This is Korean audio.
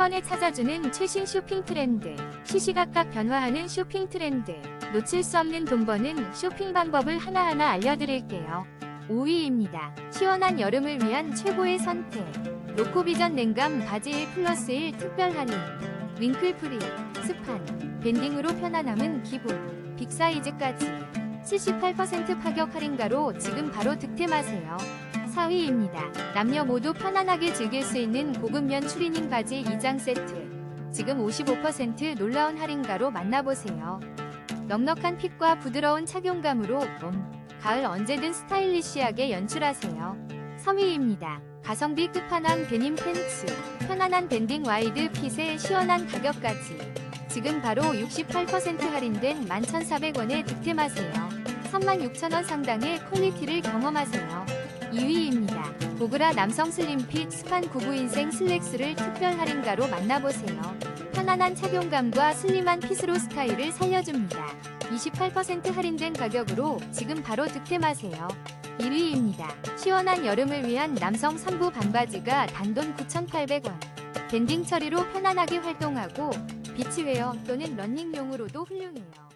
번에 찾아주는 최신 쇼핑 트렌드. 시시각각 변화하는 쇼핑 트렌드. 놓칠 수 없는 돈 버는 쇼핑 방법을 하나하나 알려드릴게요. 5위입니다. 시원한 여름을 위한 최고의 선택. 로코비전 냉감 바지 1 플러스 1 특별 할인. 윙클 프리, 스판, 밴딩으로 편안함은 기본. 빅 사이즈까지. 78% 파격 할인가로 지금 바로 득템하세요. 4위입니다. 남녀 모두 편안하게 즐길 수 있는 고급면 추리닝 바지 2장 세트. 지금 55% 놀라운 할인가로 만나보세요. 넉넉한 핏과 부드러운 착용감으로 봄, 가을 언제든 스타일리시하게 연출하세요. 3위입니다. 가성비 끝판왕 데님 팬츠. 편안한 밴딩 와이드 핏에 시원한 가격까지. 지금 바로 68% 할인된 11,400원에 득템하세요. 36,000원 상당의 퀄리티를 경험하세요. 2위입니다. 보그라 남성 슬림핏 스판 99인생 슬랙스를 특별 할인가로 만나보세요. 편안한 착용감과 슬림한 핏으로 스타일을 살려줍니다. 28% 할인된 가격으로 지금 바로 득템하세요. 1위입니다. 시원한 여름을 위한 남성 3부 반바지가 단돈 9,800원. 밴딩 처리로 편안하게 활동하고 비치웨어 또는 러닝용으로도 훌륭해요.